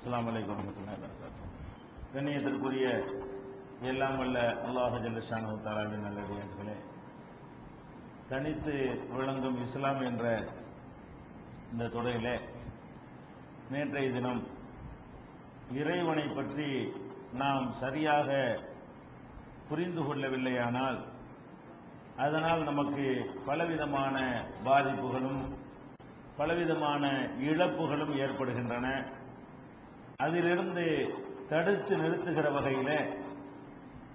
அஸ்ஸலாமு அலைக்கும் வரமத்துல்லாஹி வபரகாத்துஹு. கண்ணியத்திற்குரிய எல்லாம் வல்ல அல்லாஹ் ஜல்லஷானு தாலாவின் நல்லடியார்களே தனித்து விளங்கும் இஸ்லாம் என்ற இந்த தொடரிலே நேற்றைய தினம் இறைவனை பற்றி நாம் சரியாக புரிந்து கொள்ளவில்லையானால் அதனால் நமக்கு பலவிதமான பாதிப்புகளும் பலவிதமான இழப்புகளும் ஏற்படுகின்றன. அதிலிருந்து தடுத்து நிறுத்துகிற வகையில்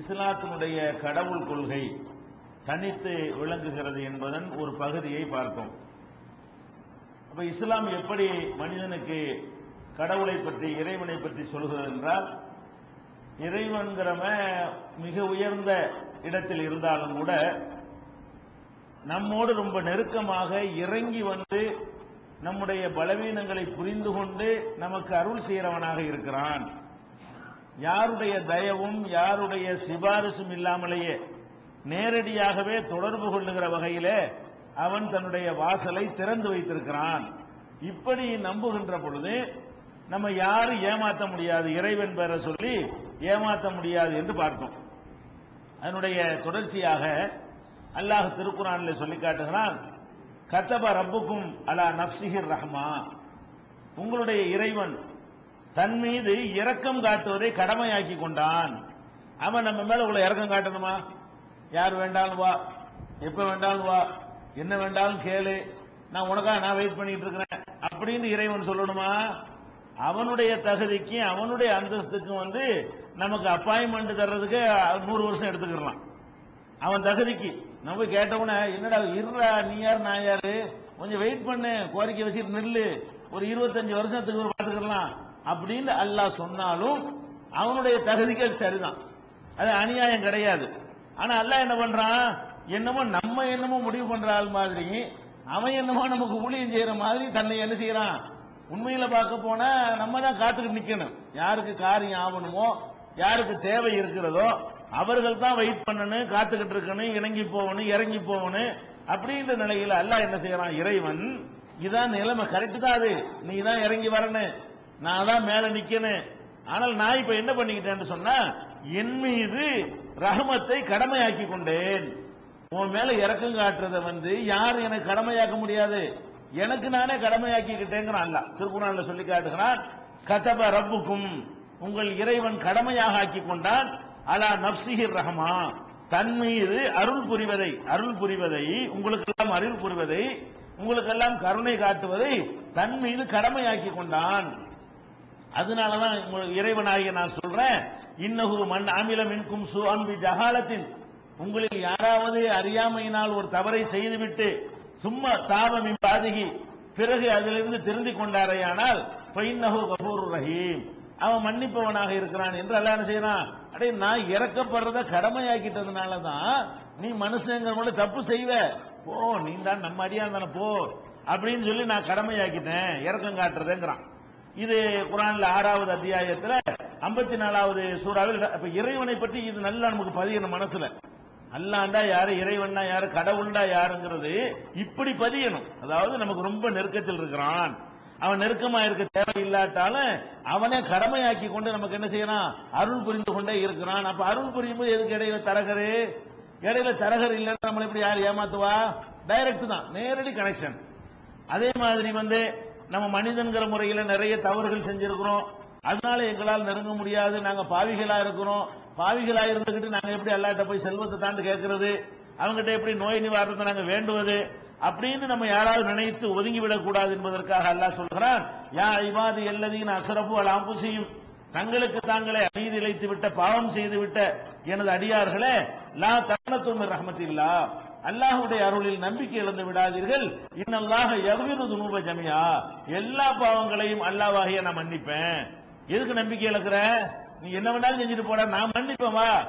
இஸ்லாத்தினுடைய கடவுள் கொள்கை தனித்து விளங்குகிறது என்பதன் ஒரு பகுதியை பார்ப்போம். அப்ப இஸ்லாம் எப்படி மனிதனுக்கு கடவுளை பற்றி இறைவனை பற்றி சொல்கிறது என்றால் இறைவன்கிறவன் மிக உயர்ந்த இடத்தில் இருந்தாலும் கூட நம்மோடு ரொம்ப நெருக்கமாக இறங்கி வந்து நம்முடைய பலவீனங்களை புரிந்து கொண்டு நமக்கு அருள் செய்கிறவனாக இருக்கிறான். யாருடைய தயவும் யாருடைய சிபாரிசும் இல்லாமலேயே நேரடியாகவே தொடர்பு கொள்ளுகிற வகையிலே அவன் தன்னுடைய வாசலை திறந்து வைத்திருக்கிறான். இப்படி நம்புகின்ற பொழுது நம்ம யாரும் ஏமாத்த முடியாது? இறைவன் பெற சொல்லி ஏமாத்த முடியாது என்று பார்த்தோம். அதனுடைய தொடர்ச்சியாக அல்லாஹ் திருக்குறானில் சொல்லி காட்டுகிறான் கத்தப ரப்புக்கும் அலா நப்சிஹிர் ரஹ்மா. உங்களுடைய இறைவன் தன் மீது இரக்கம் காட்டுவதை கடமையாக்கி கொண்டான். அவன் நம்ம மேல உங்களை இறக்கம் காட்டணுமா? யார் வேண்டாலும் வா. எப்ப வேண்டாலும் வா. என்ன வேண்டாலும் கேளு. நான் உனக்காக நான் வெயிட் பண்ணிட்டு இருக்கிறேன். அப்படின்னு இறைவன் சொல்லணுமா? அவனுடைய தகுதிக்கு அவனுடைய அந்தஸ்துக்கும் வந்து நமக்கு அப்பாயின்மெண்ட் தர்றதுக்கு நூறு வருஷம் எடுத்துக்கலாம் அவன் தகுதிக்கு. நம்ம போய் கேட்டவன என்னடா இருடா நீ யார் நான் யாரு? கொஞ்சம் வெயிட் பண்ணு கோரிக்கை வச்சுட்டு நெல்லு. ஒரு இருபத்தஞ்சு வருஷத்துக்கு ஒரு பார்த்துக்கலாம். அப்படின்னு அல்லாஹ் சொன்னாலும் அவனுடைய தகுதிக்கு அது சரிதான். அது அநியாயம் கிடையாது. ஆனா அல்லாஹ் என்ன பண்றான்? என்னமோ நம்ம என்னமோ முடிவு பண்ற ஆள் மாதிரி அவன் என்னமோ நமக்கு ஊழியம் செய்யற மாதிரி தன்னை என்ன செய்யறான்? உண்மையில பார்க்க போனா நம்ம தான் காத்துக்கிட்டு நிக்கணும். யாருக்கு காரியம் ஆகணுமோ யாருக்கு தேவை இருக்கிறதோ அவர்கள் தான் வெயிட் பண்ணணும் காத்துக்கிட்டு இருக்கணும் இணங்கி போகணும் இறங்கி போகணும். அப்படின்ற நிலையில அல்லாஹ் என்ன செய்யறான்? இறைவன் இதான் நிலைமை கரெக்ட் தான் அது. நீ தான் இறங்கி வரணும். நான் தான் மேல நிக்கணும். ஆனால் நான் இப்ப என்ன பண்ணிக்கிட்டேன்னு சொன்னா என் மீது ரஹமத்தை கடமையாக்கி கொண்டேன். உன் மேல இறக்கம் காட்டுறத வந்து யார் எனக்கு கடமையாக்க முடியாது? எனக்கு நானே கடமையாக்கிக்கிட்டேங்கிறான் அல்ல திருக்குறள்ல சொல்லி காட்டுகிறான் கதப ரப்புக்கும் உங்கள் இறைவன் கடமையாக ஆக்கி கொண்டான். அலா நப்சிஹிர் ரஹமா தன் மீது அருள் புரிவதை அருள் புரிவதை உங்களுக்கெல்லாம் அருள் புரிவதை உங்களுக்கெல்லாம் கருணை காட்டுவதை தன் மீது கடமையாக்கி கொண்டான். அதனாலதான் இறைவனாகிய நான் சொல்றேன் இன்னகு மண் அமில மின்கும் சு அன்பி ஜகாலத்தின் உங்களில் யாராவது அறியாமையினால் ஒரு தவறை செய்துவிட்டு சும்மா தாபமின் பாதகி பிறகு அதிலிருந்து திருந்திக் கொண்டாரையானால் பொய்னஹு கபூர் ரஹீம். அவன் மன்னிப்பவனாக இருக்கிறான் என்று அல்ல என்ன செய்யறான்? அடே நான் இறக்கப்படுறத கடமையாக்கிட்டதுனால தான் நீ மனுஷங்கிற தப்பு செய்வ. போ நீ தான் நம்ம அடியா தானே போ. அப்படின்னு சொல்லி நான் கடமையாக்கிட்டேன். இறக்கம் காட்டுறதுங்கிறான். இது குரான்ல ஆறாவது அத்தியாயத்துல ஐம்பத்தி நாலாவது சூறாவில் இப்ப இறைவனை பற்றி இது நல்லா நமக்கு பதியணும் மனசுல. அல்லாண்டா யாரு இறைவன்னா யாரு கடவுள்டா யாருங்கிறது இப்படி பதியணும். அதாவது நமக்கு ரொம்ப நெருக்கத்தில் இருக்கிறான். அவன் நெருக்கமா இருக்க தேவையில்லாட்டாலும் அவனே கடமையாக்கி கொண்டு நமக்கு என்ன செய்யறான்? அருள் புரிந்து கொண்டே இருக்கிறான். அப்ப அருள் புரியும் போது எதுக்கு இடையில தரகரு? இடையில தரகர் இல்லைன்னா நம்மளை எப்படி யார் ஏமாத்துவா? டைரக்ட் தான். நேரடி கனெக்ஷன் அதே மாதிரி வந்து நம்ம மனிதன்கிற முறையில நிறைய தவறுகள் செஞ்சிருக்கிறோம். அதனால எங்களால் நெருங்க முடியாது. நாங்க பாவிகளா இருக்கிறோம். பாவிகளா இருந்துகிட்டு நாங்க எப்படி அல்லாட்ட போய் செல்வத்தை தாண்டு கேட்கறது அவங்ககிட்ட எப்படி நோய் நிவாரணத்தை நாங்க வேண்டுவது? அப்படின்னு நம்ம யாராவது நினைத்து ஒதுங்கிவிடக் கூடாது என்பதற்காக அல்லாஹ் சொல்கிறான் யா இவாது எல்லதையும் அசரப்பு அலாம் செய்யும் தங்களுக்கு தாங்களே அமைதி இழைத்து விட்ட பாவம் செய்து விட்ட எனது அடியார்களே லா தகனத்தும் ரஹமத்தில்லா. அல்லாஹுடைய அருளில் நம்பிக்கை இழந்து விடாதீர்கள். இன்னல்லாக எவ்விரு துணுப ஜமியா எல்லா பாவங்களையும் அல்லாவாகிய நான் மன்னிப்பேன். எதுக்கு நம்பிக்கை இழக்கிற? நீ என்ன வேணாலும் செஞ்சுட்டு போட நான் மன்னிப்பேன் வா.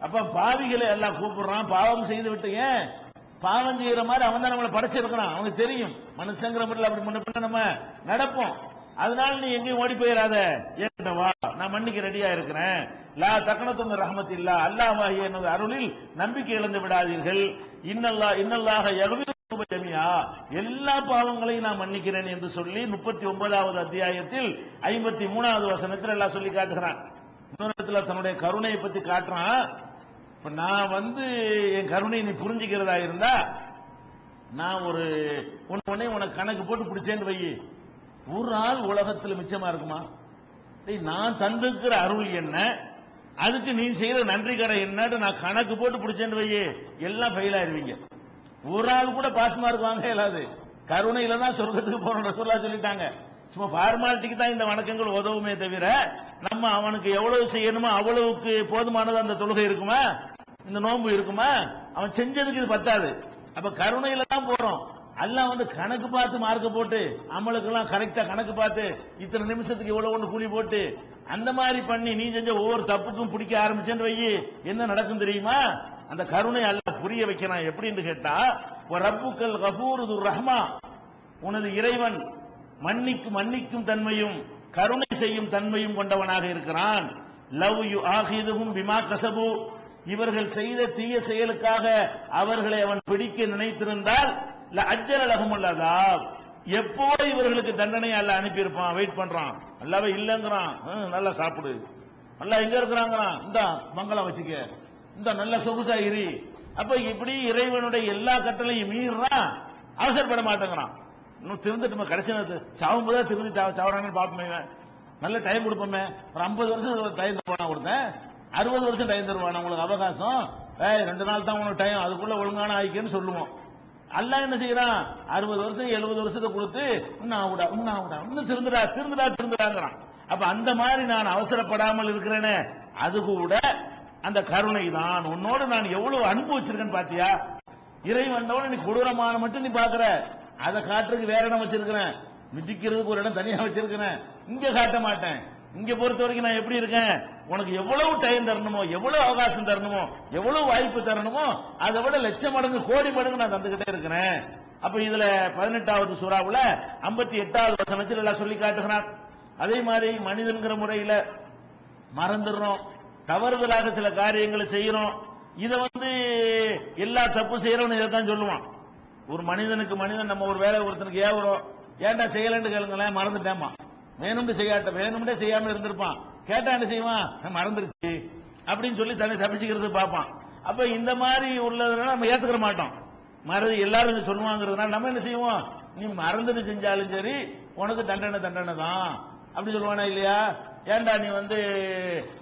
அப்ப பாவிகளை எல்லாம் கூப்பிடுறான் பாவம் செய்து விட்டு ஏன்? பாவம் செய்யற மாதிரி அவன் தான் நம்மளை படைச்சிருக்கிறான். அவனுக்கு தெரியும். மனுஷங்கிற முறையில் அப்படி முன்ன பின்ன நம்ம நடப்போம். அதனால நீ எங்கேயும் ஓடி போயிடாத ஏன்டா வா? நான் மன்னிக்க ரெடியா இருக்கிறேன். லா தக்கணத்துங்க ரஹமத் இல்லா அல்லாஹ் எனது அருளில் நம்பிக்கை இழந்து விடாதீர்கள். இன்னல்லா இன்னல்லாக எகவி எல்லா பாவங்களையும் நான் மன்னிக்கிறேன் என்று சொல்லி முப்பத்தி ஒன்பதாவது அத்தியாயத்தில் ஐம்பத்தி மூணாவது வசனத்தில் எல்லாம் சொல்லி காட்டுகிறான். தன்னுடைய கருணையை பத்தி காட்டுறான். இப்ப நான் வந்து என் கருணையை நீ புரிஞ்சுக்கிறதா இருந்தா நான் ஒரு உன்னை உனக்கு கணக்கு போட்டு பிடிச்சேன்னு வை. ஒரு ஆள் உலகத்தில் மிச்சமா இருக்குமா? நான் தந்திருக்கிற அருள் என்ன? அதுக்கு நீ செய்யற நன்றி கடை என்னன்னு நான் கணக்கு போட்டு பிடிச்சேன்னு வையே எல்லாம் ஃபெயில் ஆயிருவீங்க. ஒரு ஆள் கூட பாஸ் மார்க் வாங்க இயலாது கருணையில தான் சொர்க்கத்துக்கு போன சொல்லா சொல்லிட்டாங்க. சும்மா ஃபார்மாலிட்டிக்கு தான் இந்த வணக்கங்கள் உதவுமே தவிர நம்ம அவனுக்கு எவ்வளவு செய்யணுமோ அவ்வளவுக்கு போதுமானது அந்த தொழுகை இருக்குமா? இந்த நோன்பு இருக்குமா? அவன் செஞ்சதுக்கு இது பத்தாது. அப்ப கருணையில தான் போறோம். எல்லாம் வந்து கணக்கு பார்த்து மார்க்க போட்டு அமலுக்கெல்லாம் கரெக்டா கணக்கு பார்த்து இத்தனை நிமிஷத்துக்கு இவ்வளவு ஒன்று கூலி போட்டு அந்த மாதிரி பண்ணி நீ செஞ்ச ஒவ்வொரு தப்புக்கும் பிடிக்க ஆரம்பிச்சேன்னு வை என்ன நடக்கும் தெரியுமா? அந்த கருணை அல்ல புரிய வைக்கிறான். எப்படின்னு கேட்டா ரப்புக்கள் கபூருது ரஹ்மா. உனது இறைவன் மன்னிக்கும் மன்னிக்கும் தன்மையும் கருணை செய்யும் தன்மையும் கொண்டவனாக இருக்கிறான். லவ் யு ஆகிதுவும் பிமா கசபு. இவர்கள் செய்த தீய செயலுக்காக அவர்களை அவன் பிடிக்க நினைத்திருந்தால் அஜல் அழகம் உள்ளதா எப்போ இவர்களுக்கு தண்டனை அல்ல அனுப்பியிருப்பான்? வெயிட் பண்றான். நல்லாவே இல்லங்கிறான். நல்லா சாப்பிடு. நல்லா எங்க இருக்கிறாங்கிறான்? இந்த மங்களம் வச்சுக்க. இந்த நல்ல சொகுசா இரு. அப்ப இப்படி இறைவனுடைய எல்லா கட்டளையும் மீறான் அவசரப்பட மாட்டேங்கிறான். இன்னும் திருந்துட்டுமே? கடைசி நேரத்து சாவும் போதா திருந்தி சாவறாங்கன்னு பார்ப்போமே. நல்ல டைம் கொடுப்போமே. ஒரு ஐம்பது வருஷம் டைம் தருவானா கொடுத்தேன். அறுபது வருஷம் டைம் தருவானா? உங்களுக்கு அவகாசம்? ஏய் ரெண்டு நாள் தான் உனக்கு டைம் அதுக்குள்ள ஒழுங்கான ஆயிக்கன்னு சொல்லுவோம். அல்ல என்ன செய்யறான்? அறுபது வருஷம் எழுபது வருஷத்தை கொடுத்து இன்னும் ஆகுடா இன்னும் ஆகுடா இன்னும் திருந்துடா திருந்துடா திருந்துடாங்கிறான். அப்ப அந்த மாதிரி நான் அவசரப்படாமல் இருக்கிறேனே அது கூட அந்த கருணை தான். உன்னோடு நான் எவ்வளவு அனுபவிச்சிருக்கேன்னு பாத்தியா? இறை வந்தவன நீ கொடூரமான மட்டும் நீ பாக்குற. அதை காட்டுறதுக்கு வேற இடம் வச்சிருக்கிறேன். மிதிக்கிறதுக்கு ஒரு இடம் தனியா வச்சிருக்கிறேன். இங்க காட்ட மாட்டேன். இங்க பொறுத்த வரைக்கும் நான் எப்படி இருக்கேன்? உனக்கு எவ்வளவு டைம் தரணுமோ எவ்வளவு அவகாசம் தரணுமோ எவ்வளவு வாய்ப்பு தரணுமோ அதை விட லட்சம் மடங்கு கோடி மடங்கு நான் தந்துகிட்டே இருக்கிறேன். அப்ப இதுல பதினெட்டாவது சூறாவுல ஐம்பத்தி எட்டாவது வசனத்தில் எல்லாம் சொல்லி காட்டுகிறான் அதே மாதிரி மனிதன்கிற முறையில மறந்துடுறோம். தவறுதலாக சில காரியங்களை செய்யறோம். இதை வந்து எல்லா தப்பு செய்யறவனு இதைத்தான் சொல்லுவான். ஒரு மனிதனுக்கு மனிதன் நம்ம ஒரு வேலை ஒருத்தனுக்கு ஏவுறோம். ஏன்டா செய்யலன்னு கேளுங்களேன் மறந்துட்டேமா வேணும்னு செய்யாட்ட வேணும்னே செய்யாம இருந்திருப்பான். கேட்டா என்ன செய்வான்? மறந்துருச்சு. அப்படின்னு சொல்லி தன்னை தப்பிச்சுக்கிறது பார்ப்பான். அப்ப இந்த மாதிரி உள்ளதுனால நம்ம ஏத்துக்கிற மாட்டோம். மறதி எல்லாரும் சொல்லுவாங்கிறதுனால நம்ம என்ன செய்வோம்? நீ மறந்துட்டு செஞ்சாலும் சரி உனக்கு தண்டனை தண்டனை தான். அப்படி சொல்லுவானா இல்லையா? ஏன்டா நீ வந்து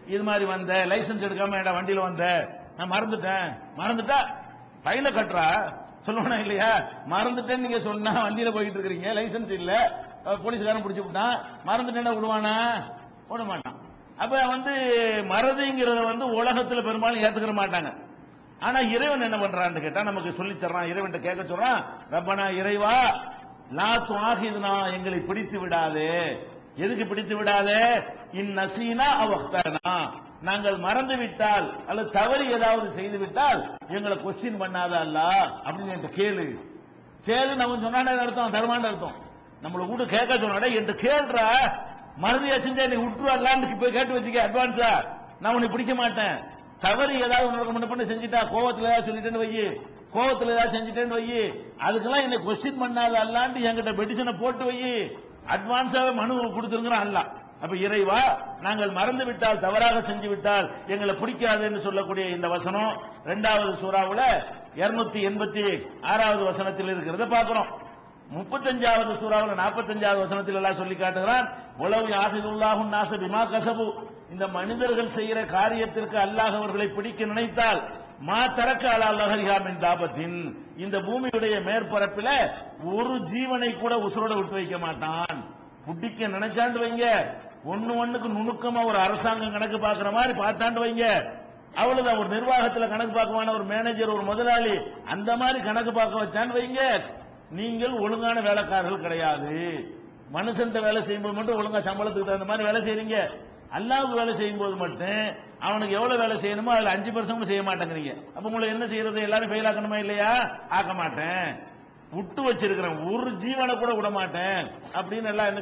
இது மாதிரி வந்த? லைசன்ஸ் எடுக்காம ஏன்டா வண்டியில வந்த? நான் மறந்துட்டேன். மறந்துட்டா? பையில கட்டுறா? சொல்லுவானா இல்லையா? மறந்துட்டேன்னு நீங்க சொன்னா வண்டியில போயிட்டு இருக்கிறீங்க லைசென்ஸ் இல்ல. போலீஸ்காரன் பிடிச்சி விட்டான். மறந்துட்டேன்னா விடுவானா? விட மாட்டான். அப்ப வந்து மறதிங்கிறத வந்து உலகத்துல பெரும்பாலும் ஏத்துக்கிற மாட்டாங்க. ஆனா இறைவன் என்ன பண்றான்னு கேட்டா நமக்கு சொல்லி தர்றான் இறைவன் கேட்க சொல்றான் ரப்பனா இறைவா லா துவாகிதுனா எங்களை பிடித்து விடாதே. எதுக்கு பிடித்து விடாதே? இன் நசீனா நாங்கள் மறந்து விட்டால் அல்லது தவறு ஏதாவது செய்து விட்டால் எங்களை கொஸ்டின் பண்ணாத அல்ல? அப்படின்னு என்கிட்ட கேளு. கேளு நம்ம சொன்னானே அர்த்தம் தருமான அர்த்தம். நம்மள கூட கேட்க சொன்னாடே என்கிட்ட கேள்றா. மறதியா செஞ்சா நீ விட்டுருவாங்களான்னு இப்போ கேட்டு வச்சுக்க அட்வான்ஸா நான் உன்னை பிடிக்க மாட்டேன். தவறு ஏதாவது உனக்கு முன்ன பண்ண செஞ்சுட்டா கோவத்துல ஏதாவது சொல்லிட்டேன்னு வையி. கோவத்துல ஏதாவது செஞ்சுட்டேன்னு வையி. அதுக்கெல்லாம் என்ன கொஸ்டின் பண்ணாத அல்லான்ட்டு என்கிட்ட பெட்டிஷனை போட்டு வையி. அட்வான்ஸாவே மனு கொடுத்துருங்கிறான் அல்ல அப்ப இறைவா நாங்கள் மறந்து விட்டால் தவறாக செஞ்சு விட்டால் எங்களை பிடிக்காது என்று சொல்லக்கூடிய இந்த வசனம் இரண்டாவது சூறாவுல இருநூத்தி எண்பத்தி ஆறாவது வசனத்தில் இருக்கிறத பார்க்கிறோம். முப்பத்தஞ்சாவது சூறாவில் நாற்பத்தஞ்சாவது வசனத்தில் எல்லாம் சொல்லி காட்டுகிறான் உளவு யாசிதுல்லாஹும் நாச பிமா கசபு. இந்த மனிதர்கள் செய்கிற காரியத்திற்கு அல்லாஹ் அவர்களை பிடிக்க நினைத்தால் மா தரக்க அல்லாஹிகாமின் தாபத்தின். இந்த பூமியுடைய மேற்பரப்பில ஒரு ஜீவனை கூட உசுரோட விட்டு வைக்க மாட்டான். பிடிக்க நினைச்சாண்டு வைங்க. ஒண்ணு ஒண்ணுக்கு நுணுக்கமா ஒரு அரசாங்கம் கணக்கு பார்க்கிற மாதிரி பார்த்தாண்டு வைங்க. அவ்வளவுதான் ஒரு நிர்வாகத்துல கணக்கு பார்க்குவான ஒரு மேனேஜர் ஒரு முதலாளி அந்த மாதிரி கணக்கு பார்க்க வச்சான்னு வைங்க. நீங்கள் ஒழுங்கான வேலைக்காரர்கள் கிடையாது. மனுஷன் வேலை செய்யும்போது மட்டும் ஒழுங்கா சம்பளத்துக்கு தகுந்த மாதிரி வேலை செய்றீங்க. அல்லாவுக்கு வேலை செய்யும் போது மட்டும் அவனுக்கு எவ்வளவு வேலை செய்யணுமோ அதுல அஞ்சு பர்சன்ட் செய்ய மாட்டேங்கிறீங்க. அப்ப உங்களை என்ன செய்யறது? எல்லாரும் ஃபெயில் ஆக்கணுமா இல்லையா? ஆக்க மாட்டேன். விட்டு வச்சிருக்கிறேன். ஒரு ஜீவனை கூட விட மாட்டேன். அப்படின்னு எல்லாம் என்ன